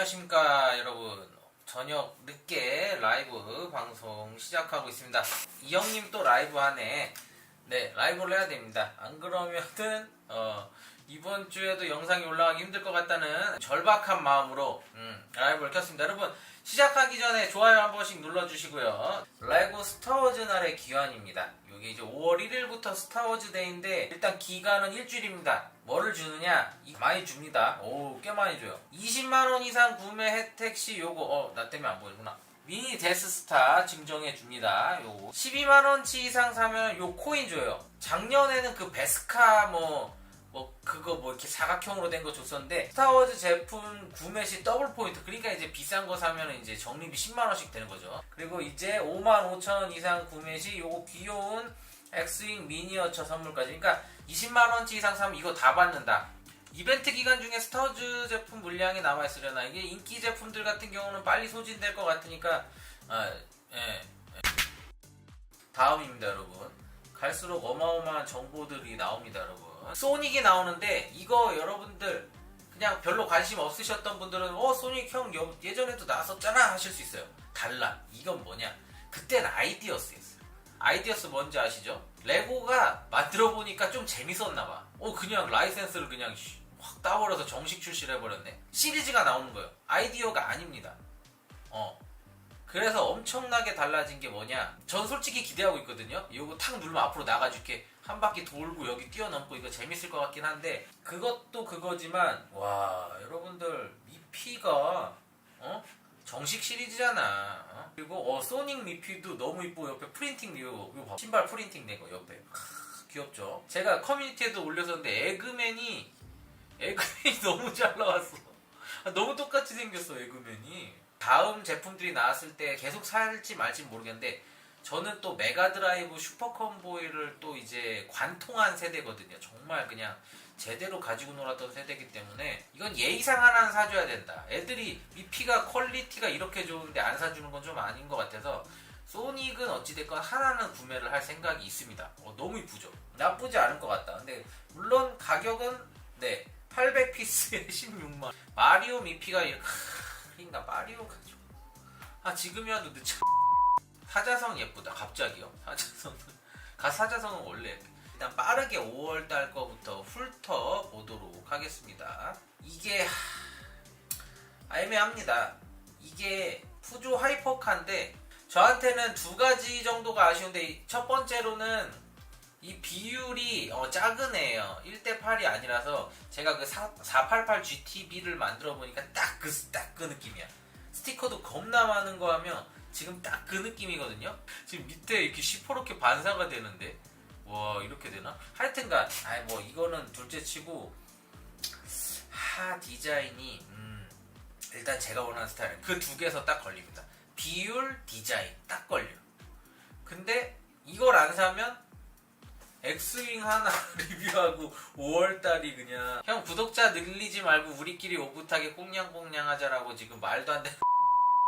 안녕하십니까 여러분. 저녁 늦게 라이브 방송 시작하고 있습니다. 이 형님 또 라이브 하네. 네 라이브를 해야 됩니다. 안 그러면은 어, 이번 주에도 영상이 올라가기 힘들 것 같다는 절박한 마음으로 음, 라이브를 켰습니다. 여러분 시작하기 전에 좋아요 한 번씩 눌러주시고요. 라이브 스타워즈 날의 기환입니다. 이게 이제 5월 1일부터 스타워즈 데이인데 일단 기간은 일주일입니다. 뭐를 주느냐? 이- 많이 줍니다. 오 꽤 많이 줘요. 20만원 이상 구매 혜택 시 요거 어 나 때문에 안 보이구나. 미니 데스스타 증정해 줍니다. 요거 12만 원치 이상 사면 요 코인 줘요. 작년에는 그 베스카 뭐 뭐 그거 뭐 이렇게 사각형으로 된 거 줬었는데 스타워즈 제품 구매 시 더블 포인트 그러니까 이제 비싼 거 사면 이제 적립이 10만 원씩 되는 거죠. 그리고 이제 5만 5천 원 이상 구매 시 요거 귀여운 엑스윙 미니어처 선물까지 그러니까 20만 원치 이상 사면 이거 다 받는다. 이벤트 기간 중에 스타워즈 제품 물량이 남아 있으려나 이게 인기 제품들 같은 경우는 빨리 소진될 것 같으니까 아, 예. 다음입니다, 여러분. 갈수록 어마어마한 정보들이 나옵니다, 여러분. 소닉이 나오는데 이거 여러분들 그냥 별로 관심 없으셨던 분들은 어 소닉 형 여- 예전에도 나왔었잖아 하실 수 있어요. 달라. 이건 뭐냐? 그땐 아이디어스였어요. 아이디어스 뭔지 아시죠? 레고가 만들어 보니까 좀 재밌었나 봐. 어 그냥 라이센스를 그냥 씨, 확 따버려서 정식 출시를 해버렸네. 시리즈가 나오는 거예요. 아이디어가 아닙니다. 어. 그래서 엄청나게 달라진 게 뭐냐? 전 솔직히 기대하고 있거든요. 이거 탁 누르면 앞으로 나가줄게. 한 바퀴 돌고 여기 뛰어넘고 이거 재밌을 것 같긴 한데 그것도 그거지만 와 여러분들 미피가 어 정식 시리즈잖아. 어? 그리고 어 소닉 미피도 너무 이쁘고 옆에 프린팅 이거 이거 봐. 신발 프린팅 된 거 옆에 크, 귀엽죠. 제가 커뮤니티에도 올렸었는데 에그맨이 에그맨이 너무 잘 나왔어. 아, 너무 똑같이 생겼어 에그맨이. 다음 제품들이 나왔을 때 계속 살지 말지 모르겠는데 저는 또 메가드라이브 슈퍼컴보이를 또 이제 관통한 세대거든요. 정말 그냥 제대로 가지고 놀았던 세대이기 때문에 이건 예의상 하나는 사줘야 된다. 애들이 미피가 퀄리티가 이렇게 좋은데 안 사주는 건 좀 아닌 것 같아서 소닉은 어찌됐건 하나는 구매를 할 생각이 있습니다. 어, 너무 이쁘죠? 나쁘지 않을 것 같다. 근데 물론 가격은 네 800피스에 16만 마리오 미피가 이렇게 그러니까 마리오 가지고 아 지금이라도 늦자 사자성 예쁘다. 갑자기요. 사자성은. 가 사자성은 원래 일단 빠르게 5월 달 거부터 훑어 보도록 하겠습니다. 이게 하, 애매합니다. 이게 푸조 하이퍼카인데 저한테는 두 가지 정도가 아쉬운데 이첫 번째로는 이 비율이 어, 작은 애예요 1대 8이 아니라서 제가 그 4, 488 GTB를 만들어 보니까 딱 그 딱 그 느낌이야 스티커도 겁나 많은 거 하면 지금 딱 그 느낌이거든요. 지금 밑에 이렇게 시퍼렇게 반사가 되는데 와 이렇게 되나? 하여튼간 아이 뭐 이거는 둘째치고 하 디자인이 음, 일단 제가 원하는 스타일 그 두 개에서 딱 걸립니다. 비율 디자인 딱 걸려. 근데 이걸 안 사면 엑스윙 하나 리뷰하고 5월달이 그냥. 형 구독자 늘리지 말고 우리끼리 오붓하게 꽁냥꽁냥 하자라고 지금 말도 안 되는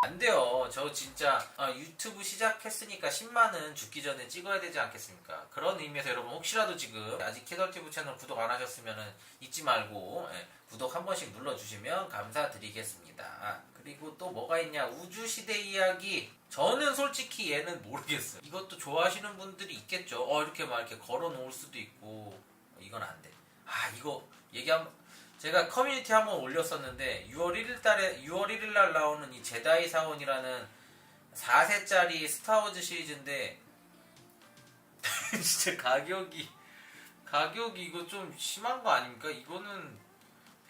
안 돼요. 저 진짜 아, 유튜브 시작했으니까 10만은 죽기 전에 찍어야 되지 않겠습니까? 그런 의미에서 여러분 혹시라도 지금 아직 캐덜티브 채널 구독 안 하셨으면 잊지 말고 예, 구독 한 번씩 눌러주시면 감사드리겠습니다. 그리고 또 뭐가 있냐 우주시대 이야기 저는 솔직히 얘는 모르겠어요. 이것도 좋아하시는 분들이 있겠죠. 어 이렇게 막 이렇게 걸어 놓을 수도 있고 이건 안 돼. 아 이거 얘기하면 제가 커뮤니티 한번 올렸었는데 6월 1일 달에 6월 1일 날 나오는 이 제다이 사원이라는 4세짜리 스타워즈 시리즈인데 진짜 가격이 가격이 이거 좀 심한 거 아닙니까? 이거는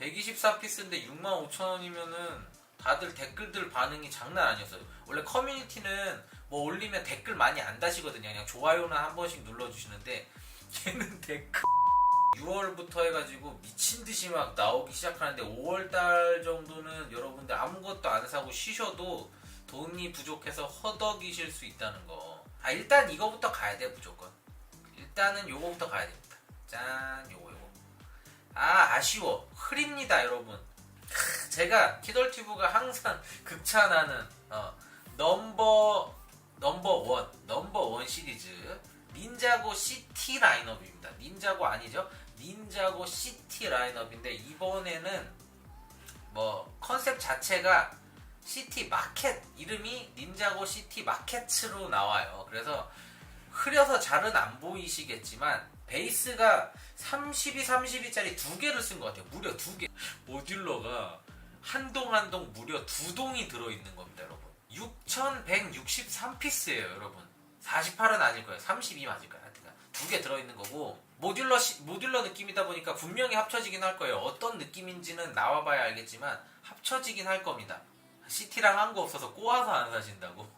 124피스인데 65,000원이면은 다들 댓글들 반응이 장난 아니었어요. 원래 커뮤니티는 뭐 올리면 댓글 많이 안 다시거든요. 그냥 좋아요나 한 번씩 눌러주시는데 얘는 댓글 6월부터 해가지고 미친 듯이 막 나오기 시작하는데 5월달 정도는 여러분들 아무것도 안 사고 쉬셔도 돈이 부족해서 허덕이실 수 있다는 거. 아 일단 이거부터 가야 돼 무조건. 일단은 요거부터 가야 됩니다. 짠 요거 요거. 아 아쉬워 흐립니다 여러분. 크, 제가 키덜튜브가 항상 극찬하는 어, 넘버 넘버 원 넘버 원 시리즈 닌자고 CT 라인업입니다. 닌자고 아니죠? 닌자고 CT 라인업인데 이번에는 뭐 컨셉 자체가 시티 마켓 이름이 닌자고 시티 마켓으로 나와요. 그래서 흐려서 잘은 안 보이시겠지만 베이스가 32, 32짜리 두 개를 쓴 것 같아요. 무려 두 개. 모듈러가 한 동 한 동 무려 두 동이 들어있는 겁니다, 여러분. 6,163피스예요, 여러분. 48은 아닐 거예요. 32 맞을 거예요. 하여튼 두개 들어있는 거고 모듈러 시- 모듈러 느낌이다 보니까 분명히 합쳐지긴 할 거예요. 어떤 느낌인지는 나와봐야 알겠지만 합쳐지긴 할 겁니다. 시티랑 한 거 없어서 꼬아서 안 사신다고.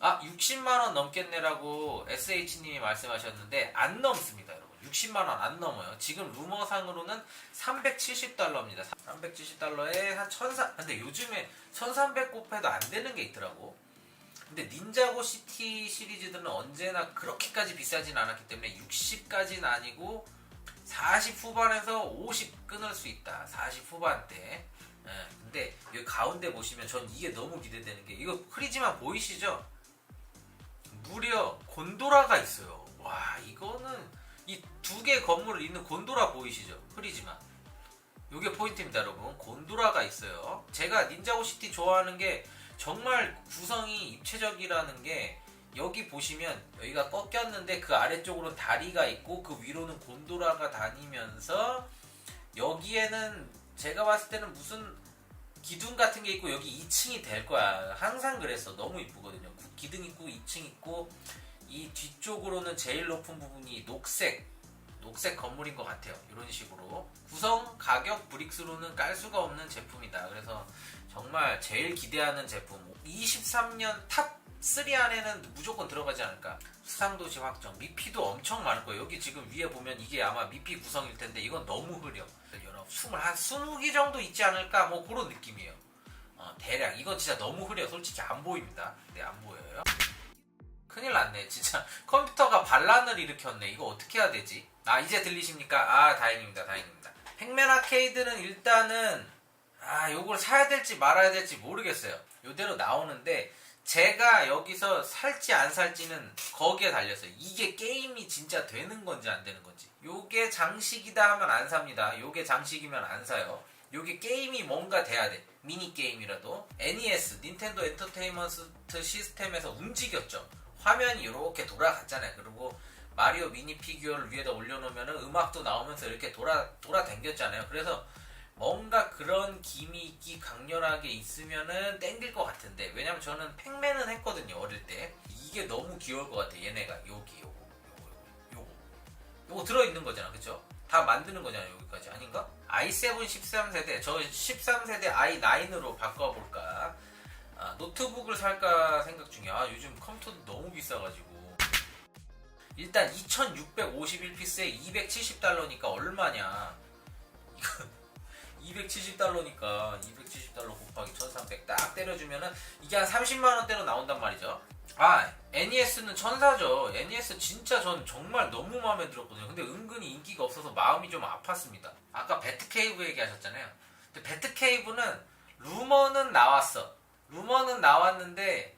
아 60만 원 넘겠네라고 SH님이 말씀하셨는데 안 넘습니다, 여러분. 60만 원 안 넘어요. 지금 루머상으로는 370달러입니다. 370달러에 한 1,400. 근데 요즘에 1,300 곱해도 안 되는 게 있더라고. 근데 닌자고 시티 시리즈들은 언제나 그렇게까지 비싸진 않았기 때문에 60까지는 아니고 40 후반에서 50 끊을 수 있다. 40 후반대. 예, 근데 여기 가운데 보시면 전 이게 너무 기대되는 게 이거 프리지만 보이시죠? 무려 곤도라가 있어요. 와 이거는 이 두 개 건물을 잇는 곤도라 보이시죠? 프리지만. 요게 포인트입니다, 여러분. 곤도라가 있어요. 제가 닌자고 시티 좋아하는 게 정말 구성이 입체적이라는 게 여기 보시면 여기가 꺾였는데 그 아래쪽으로는 다리가 있고 그 위로는 곤도라가 다니면서 여기에는 제가 봤을 때는 무슨 기둥 같은 게 있고 여기 2층이 될 거야. 항상 그랬어. 너무 이쁘거든요. 기둥 있고 2층 있고 이 뒤쪽으로는 제일 높은 부분이 녹색 녹색 건물인 것 같아요. 이런 식으로 구성 가격 브릭스로는 깔 수가 없는 제품이다. 그래서 정말 제일 기대하는 제품 23년 탑 3 안에는 무조건 들어가지 않을까. 수상도시 확정 미피도 엄청 많을 거예요. 여기 지금 위에 보면 이게 아마 미피 구성일 텐데 이건 너무 흐려. 여러분 20, 한 20개 정도 있지 않을까 뭐 그런 느낌이에요. 어, 대략 이건 진짜 너무 흐려. 솔직히 안 보입니다. 네 안 보여요. 큰일 났네. 진짜 컴퓨터가 반란을 일으켰네. 이거 어떻게 해야 되지? 아 이제 들리십니까? 아 다행입니다. 다행입니다. 핵맨 아케이드는 일단은 아 요걸 사야 될지 말아야 될지 모르겠어요. 요대로 나오는데 제가 여기서 살지 안 살지는 거기에 달렸어요. 이게 게임이 진짜 되는 건지 안 되는 건지. 요게 장식이다 하면 안 삽니다. 요게 장식이면 안 사요. 요게 게임이 뭔가 돼야 돼. 미니 게임이라도. NES 닌텐도 엔터테인먼트 시스템에서 움직였죠 화면이 이렇게 돌아갔잖아요. 그리고 마리오 미니 피규어를 위에다 올려놓으면 음악도 나오면서 이렇게 돌아 돌아 댕겼잖아요. 그래서 뭔가 그런 기믹이 강렬하게 있으면은 땡길 것 같은데 왜냐면 저는 팩맨은 했거든요 어릴 때 이게 너무 귀여울 것 같아 얘네가 여기 요거 요거 요거 요거 들어있는 거잖아 그쵸? 다 만드는 거잖아 여기까지 아닌가? i7 13세대 저 13세대 i9으로 바꿔볼까 아, 노트북을 살까 생각 중이야. 아, 요즘 컴퓨터도 너무 비싸가지고. 일단 2651피스에 270달러니까 얼마냐. 이거 270달러니까 270달러 곱하기 1300 딱 때려주면은 이게 한 30만원대로 나온단 말이죠. 아, NES는 천사죠. NES 진짜 전 정말 너무 마음에 들었거든요. 근데 은근히 인기가 없어서 마음이 좀 아팠습니다. 아까 배트케이브 얘기하셨잖아요. 근데 배트케이브는 루머는 나왔어. 루머는 나왔는데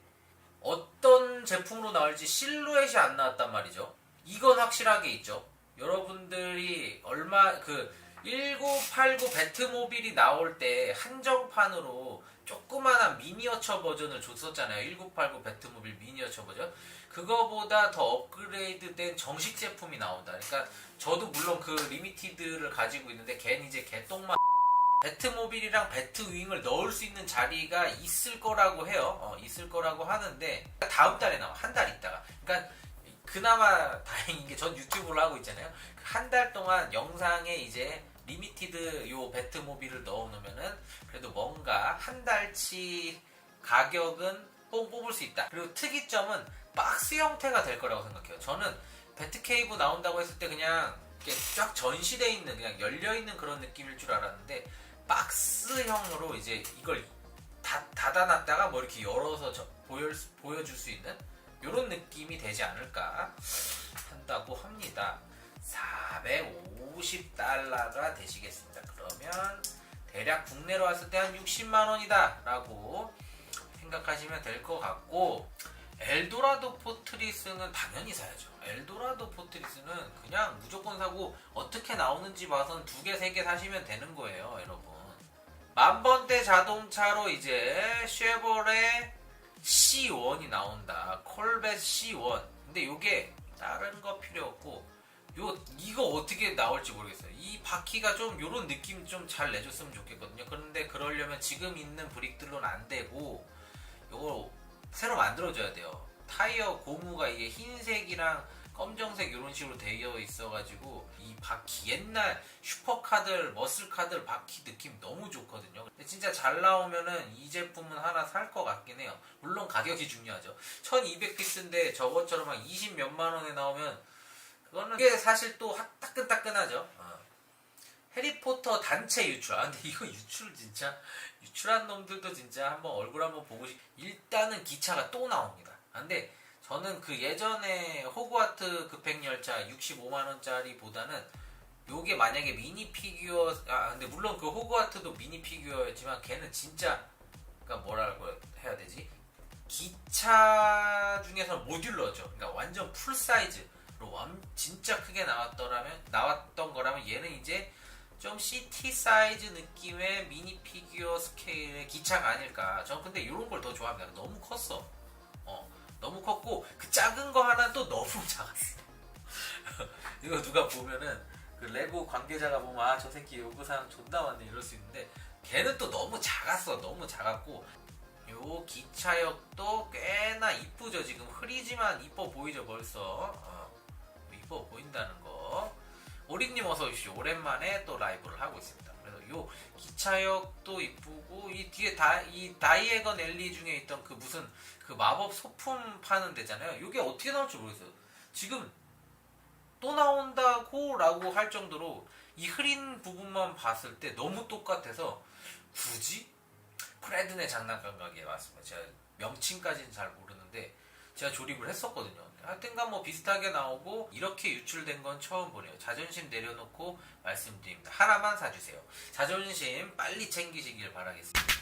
어떤 제품으로 나올지 실루엣이 안 나왔단 말이죠. 이건 확실하게 있죠. 여러분들이 얼마 그 1989 배트모빌이 나올 때 한정판으로 조그마한 미니어처 버전을 줬었잖아요. 1989 배트모빌 미니어처 버전. 그거보다 더 업그레이드 된 정식 제품이 나온다. 그러니까 저도 물론 그 리미티드를 가지고 있는데 걔는 이제 개똥만 배트모빌이랑 배트윙을 넣을 수 있는 자리가 있을 거라고 해요. 어, 있을 거라고 하는데 다음 달에 나와 한 달 있다가. 그러니까 그나마 다행인 게 전 유튜브를 하고 있잖아요. 한 달 동안 영상에 이제 리미티드 요 배트모빌을 넣어놓으면은 그래도 뭔가 한 달치 가격은 뽕 뽑을 수 있다. 그리고 특이점은 박스 형태가 될 거라고 생각해요. 저는 배트케이브 나온다고 했을 때 그냥 쫙 전시돼 있는 그냥 열려 있는 그런 느낌일 줄 알았는데 박스형으로 이제 이걸 다, 닫아놨다가 뭐 이렇게 열어서 저- 보여, 보여줄 수 있는 이런 느낌이 되지 않을까 한다고 합니다. 450달러가 되시겠습니다. 그러면 대략 국내로 왔을 때 한 60만 원이다 라고 생각하시면 될 것 같고 엘도라도 포트리스는 당연히 사야죠. 엘도라도 포트리스는 그냥 무조건 사고 어떻게 나오는지 봐선 두 개, 세 개 사시면 되는 거예요, 여러분. 만번대 자동차로 이제 쉐보레 C1이 나온다. 콜벳 C1. 근데 요게 다른 거 필요 없고 요 이거 어떻게 나올지 모르겠어요. 이 바퀴가 좀 요런 느낌 좀 잘 내줬으면 좋겠거든요. 그런데 그러려면 지금 있는 브릭들로는 안 되고 요거 새로 만들어줘야 돼요. 타이어 고무가 이게 흰색이랑 검정색 이런 식으로 되어 있어가지고 이 바퀴 옛날 슈퍼카들 머슬카들 바퀴 느낌 너무 좋거든요. 근데 진짜 잘 나오면은 이 제품은 하나 살 것 같긴 해요. 물론 가격이 중요하죠. 1200피스인데 저것처럼 한 20 몇만 원에 나오면 그거는 이게 사실 또 하- 따끈따끈하죠. 어. 해리포터 단체 유출. 아 근데 이거 유출 진짜 유출한 놈들도 진짜 한번 얼굴 한번 보고 싶. 일단은 기차가 또 나옵니다. 아, 근데 저는 그 예전에 호그와트 급행열차 65만 원짜리보다는 요게 만약에 미니 피규어 아 근데 물론 그 호그와트도 미니 피규어였지만 걔는 진짜 그러니까 뭐라고 해야 되지? 기차 중에서 모듈러죠. 그러니까 완전 풀 사이즈로 완 진짜 크게 나왔더라면 나왔던 거라면 얘는 이제 좀 CT 사이즈 느낌의 미니 피규어 스케일의 기차가 아닐까. 전 근데 이런 걸 더 좋아합니다. 너무 컸어 어 너무 컸고 그 작은 거 하나 또 너무 작았어. 이거 누가 보면은 그 레고 관계자가 보면 아 저 새끼 요구사항 존나 많네 이럴 수 있는데 걔는 또 너무 작았어. 너무 작았고 요 기차역도 꽤나 이쁘죠. 지금 흐리지만 이뻐 보이죠 벌써. 어, 이뻐 보인다는 거. 오리님 어서 오십시오. 오랜만에 또 라이브를 하고 있습니다 요 기차역도 이쁘고 이 뒤에 다 이 다이애건 엘리 중에 있던 그 무슨 그 마법 소품 파는 데잖아요 이게 어떻게 나올지 모르겠어요 지금 또 나온다고 라고 할 정도로 이 흐린 부분만 봤을 때 너무 똑같아서 굳이 프레드네 장난감 가게에 왔습니다. 제가 명칭까지는 잘 모르는데 제가 조립을 했었거든요. 하여튼간 뭐 비슷하게 나오고 이렇게 유출된 건 처음 보네요. 자존심 내려놓고 말씀드립니다. 하나만 사주세요. 자존심 빨리 챙기시길 바라겠습니다.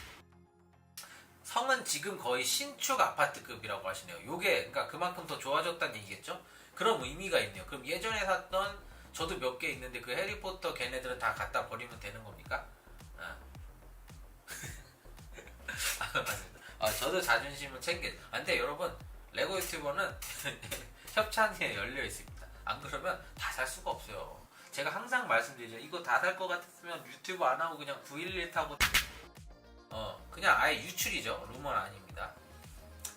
성은 지금 거의 신축 아파트급이라고 하시네요. 요게 그러니까 그만큼 더 좋아졌다는 얘기겠죠? 그런 의미가 있네요. 그럼 예전에 샀던 저도 몇 개 있는데 그 해리포터 걔네들은 다 갖다 버리면 되는 겁니까? 아. 아, 맞습니다. 아, 저도 자존심을 챙겨. 아, 근데 여러분 레고 유튜버는 협찬에 열려 있습니다. 안 그러면 다 살 수가 없어요. 제가 항상 말씀드리죠. 이거 다 살 것 같았으면 유튜브 안 하고 그냥 911 타고 어 그냥 아예 유출이죠. 루머는 아닙니다.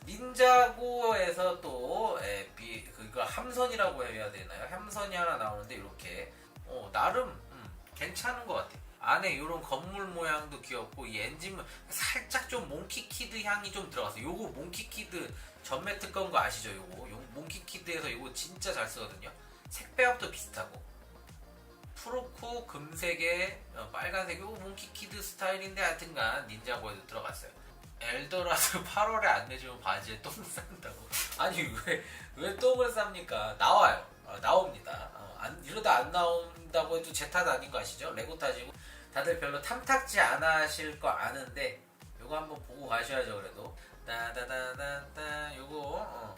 닌자고에서 또 에, 비, 그거 함선이라고 해야 되나요? 함선이 하나 나오는데 이렇게 어, 나름 음, 괜찮은 것 같아요. 안에 이런 건물 모양도 귀엽고 이 엔진 살짝 좀 몽키키드 향이 좀 들어갔어요. 요거 몽키키드 전매 특권 거 아시죠? 요거 요 몽키키드에서 요거 진짜 잘 쓰거든요. 색배합도 비슷하고 푸르코 금색에 어, 빨간색 요거 몽키키드 스타일인데 하여튼간 닌자고에도 들어갔어요. 엘더라도 8월에 안 내주면 바지에 똥 싼다고. 아니 왜 왜 똥을 쌉니까? 나와요. 어, 나옵니다. 어, 안, 이러다 안 나온다고 해도 제 탓 아닌 거 아시죠? 레고 탓이고 다들 별로 탐탁지 않아 하실 거 아는데 요거 한번 보고 가셔야죠 그래도. 따다다다다 요거 어.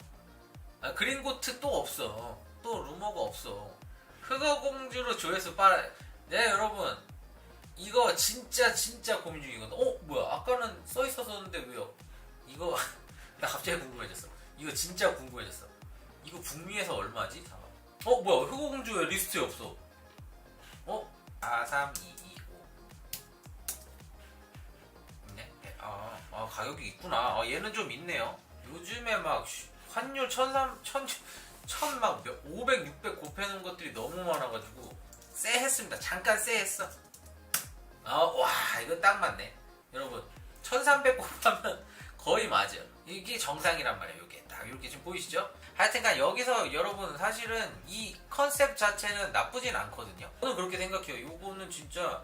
아, 그린고트 또 없어. 또 루머가 없어. 흑어공주로 조회수 빨아. 네 여러분 이거 진짜 진짜 고민 중이거든. 어 뭐야? 아까는 써 있었었는데 왜요? 이거 나 갑자기 궁금해졌어. 이거 진짜 궁금해졌어. 이거 북미에서 얼마지? 잠깐. 어 뭐야? 흑어공주 왜 리스트에 없어? 어? 43225 가격이 있구나. 아, 얘는 좀 있네요. 요즘에 막 쉬- 환율 천삼 천천막 500, 600 곱해놓은 것들이 너무 많아가지고 쎄했습니다. 잠깐 쎄했어. 아, 와, 이거 딱 맞네. 여러분, 1300 곱하면 거의 맞아요. 이게 정상이란 말이에요. 이게 딱 이렇게 지금 보이시죠? 하여튼간 여기서 여러분 사실은 이 컨셉 자체는 나쁘진 않거든요. 저는 그렇게 생각해요. 요거는 진짜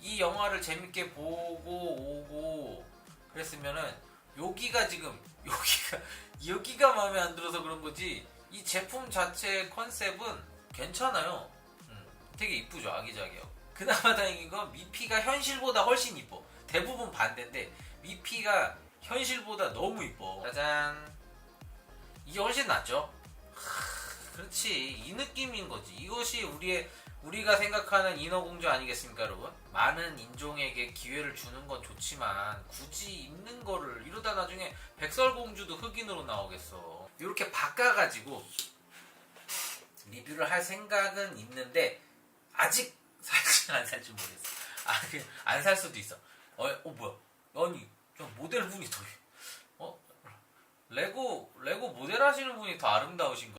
이 영화를 재밌게 보고 오고 그랬으면은 여기가 지금 여기가 여기가 마음에 안 들어서 그런 거지 이 제품 자체 컨셉은 괜찮아요. 음, 되게 이쁘죠 아기자기하고. 그나마 다행인 건 미피가 현실보다 훨씬 이뻐. 대부분 반대인데 미피가 현실보다 너무 이뻐. 짜잔. 이게 훨씬 낫죠? 하, 그렇지. 이 느낌인 거지. 이것이 우리의 우리가 생각하는 인어공주 아니겠습니까 여러분? 많은 인종에게 기회를 주는 건 좋지만 굳이 있는 거를 이러다 나중에 백설공주도 흑인으로 나오겠어 이렇게 바꿔가지고 리뷰를 할 생각은 있는데 아직 살지 안 살지 모르겠어 아, 안 살 수도 있어 어, 어 뭐야 아니 저 모델 분이 더 어? 레고 레고 모델 하시는 분이 더 아름다우신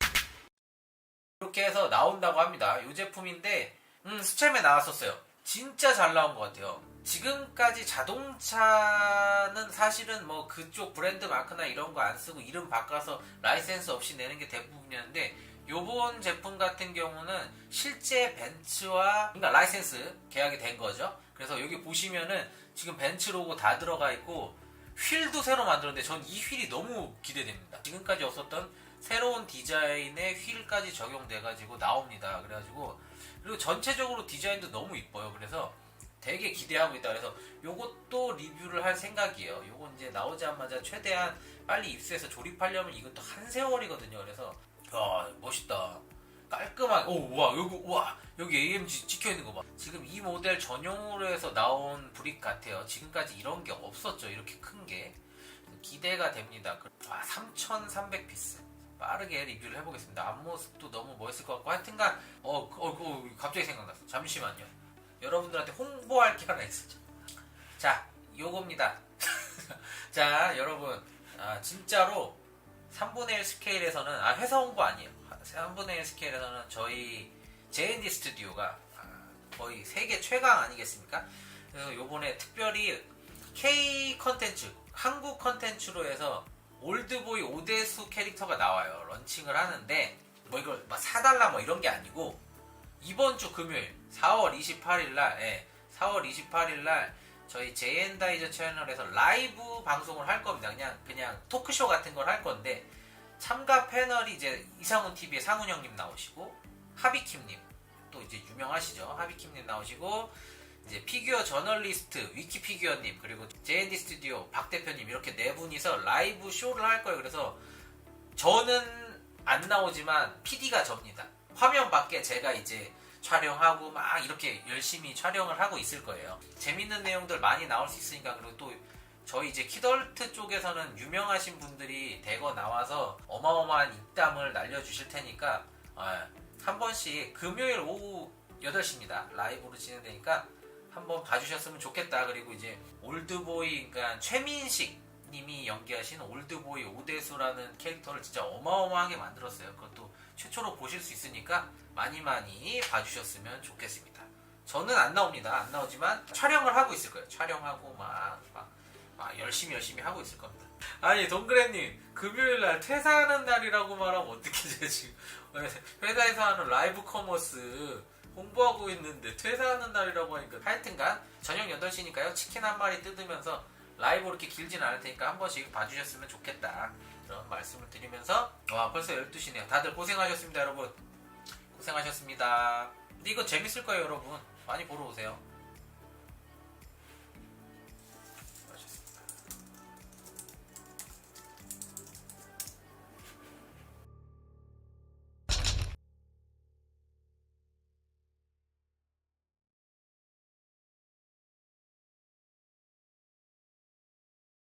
거 이렇게 해서 나온다고 합니다. 이 제품인데 음, 수채에 나왔었어요. 진짜 잘 나온 것 같아요. 지금까지 자동차는 사실은 뭐 그쪽 브랜드 마크나 이런 거 안 쓰고 이름 바꿔서 라이센스 없이 내는 게 대부분이었는데 요번 제품 같은 경우는 실제 벤츠와 그러니까 라이센스 계약이 된 거죠. 그래서 여기 보시면은 지금 벤츠 로고 다 들어가 있고 휠도 새로 만들었는데 전 이 휠이 너무 기대됩니다. 지금까지 없었던 새로운 디자인의 휠까지 적용돼가지고 나옵니다. 그래가지고 그리고 전체적으로 디자인도 너무 이뻐요. 그래서 되게 기대하고 있다. 그래서 요것도 리뷰를 할 생각이에요. 요건 이제 나오자마자 최대한 빨리 입수해서 조립하려면 이것도 한 세월이거든요. 그래서 야 멋있다. 깔끔하게 오와 여기 와 여기 AMG 찍혀 있는 거 봐. 지금 이 모델 전용으로 해서 나온 브릭 같아요. 지금까지 이런 게 없었죠. 이렇게 큰 게. 기대가 됩니다. 아, 3,300 피스. 빠르게 리뷰를 해보겠습니다. 앞모습도 너무 멋있을 것 같고 하여튼간 어, 어, 어 갑자기 생각났어. 잠시만요. 여러분들한테 홍보할 게 하나 있었죠. 자, 요겁니다. 자, 여러분 아, 진짜로 3분의 1 스케일에서는 아 회사 홍보 아니에요. 3분의 1 스케일에서는 저희 JND 스튜디오가 아, 거의 세계 최강 아니겠습니까? 그래서 요번에 특별히 K 컨텐츠, 한국 컨텐츠로 해서 올드보이 오대수 캐릭터가 나와요. 런칭을 하는데 뭐 이걸 막 사달라 뭐 이런 게 아니고 이번 주 금요일 4월 28일 날, 예, 4월 28일 날 저희 JN다이저 채널에서 라이브 방송을 할 겁니다. 그냥 그냥 토크쇼 같은 걸 할 건데 참가 패널이 이제 이상훈 TV의 상훈 형님 나오시고 하비킴님 또 이제 유명하시죠. 하비킴님 나오시고 이제 피규어 저널리스트 위키피규어님 그리고 JND 스튜디오 박 대표님 이렇게 네 분이서 라이브 쇼를 할 거예요. 그래서 저는 안 나오지만 PD가 접니다. 화면 밖에 제가 이제 촬영하고 막 이렇게 열심히 촬영을 하고 있을 거예요. 재밌는 내용들 많이 나올 수 있으니까 그리고 또 저희 이제 키덜트 쪽에서는 유명하신 분들이 대거 나와서 어마어마한 입담을 날려주실 테니까 아, 한 번씩 금요일 오후 8시입니다. 라이브로 진행되니까 한번 봐주셨으면 좋겠다. 그리고 이제 올드보이, 그러니까 최민식 님이 연기하신 올드보이 오대수라는 캐릭터를 진짜 어마어마하게 만들었어요. 그것도 최초로 보실 수 있으니까 많이 많이 봐주셨으면 좋겠습니다. 저는 안 나옵니다. 안 나오지만 촬영을 하고 있을 거예요. 촬영하고 막, 막, 막 열심히 열심히 하고 있을 겁니다. 아니 동그래님 금요일 날 퇴사하는 날이라고 말하면 어떻게 되지? 회사에서 하는 라이브 커머스 홍보하고 있는데 퇴사하는 날이라고 하니까 하여튼간 저녁 8시니까요. 치킨 한 마리 뜯으면서 라이브 이렇게 길진 않을 테니까 한 번씩 봐주셨으면 좋겠다. 그런 말씀을 드리면서 와 벌써 12시네요. 다들 고생하셨습니다 여러분. 고생하셨습니다. 근데 이거 재밌을 거예요 여러분. 많이 보러 오세요